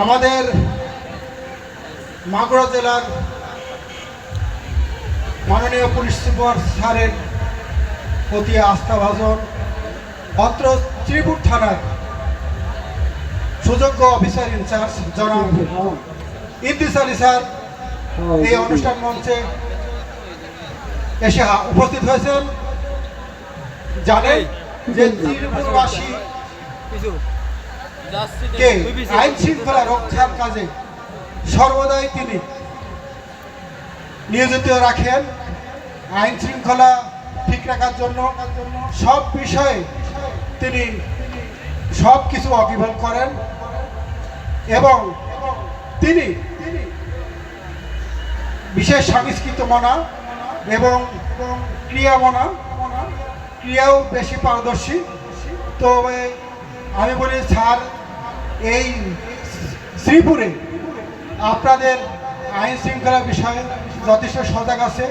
আমাদের মাগুরা জেলার মাননীয় পুলিশ সুপার স্যারের প্রতি আস্থাভাজন অত্র ত্রিপুর থানার সুযোগ্য অফিসার ইনচার্জ জনাব ইদ্রিস আলী স্যার, এই অনুষ্ঠান মঞ্চে এসে উপস্থিত হয়েছেন। জানেন যে ত্রিপুরবাসী কে? আইন শৃঙ্খলা রক্ষার কাজে সর্বদাই তিনি নিয়োজিত রাখেন। আইন শৃঙ্খলা ঠিক রাখার জন্য সব বিষয়ে তিনি সব কিছু অকিভাল করেন এবং তিনি বিশেষ সংস্কৃত মনা এবং ক্রিয়া মনা। ক্রিয়াও বেশি পারদর্শী। তো এ, আমি বলি স্যার এই শ্রীপুরে আপনাদের আইন শৃঙ্খলা বিষয়ে যথেষ্ট সজাগ আছে।